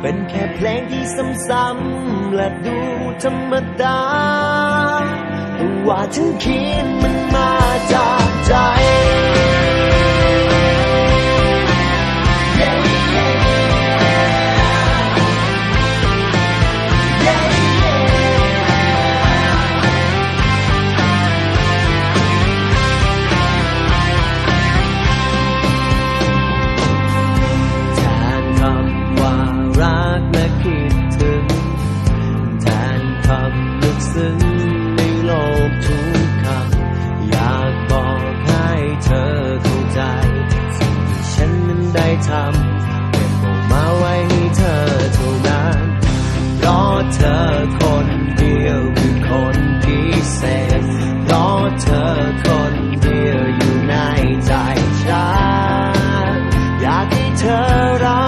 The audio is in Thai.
เป็นแค่เพลงที่ซ้ำๆและดูธรรมดาแต่ว่าฉันเขียน รักและคิดถึง แทนคำลึกซึ้งในโลกทุกคำอยากบอกให้เธอเข้าใจ สิ่งที่ฉันนั้นได้ทำเก็บออกมาไว้ให้เธอเท่านั้นรอเธอคนเดียวคือคนพิเศษรอเธอคนเดียวอยู่ในใจฉันอยากให้เธอรัก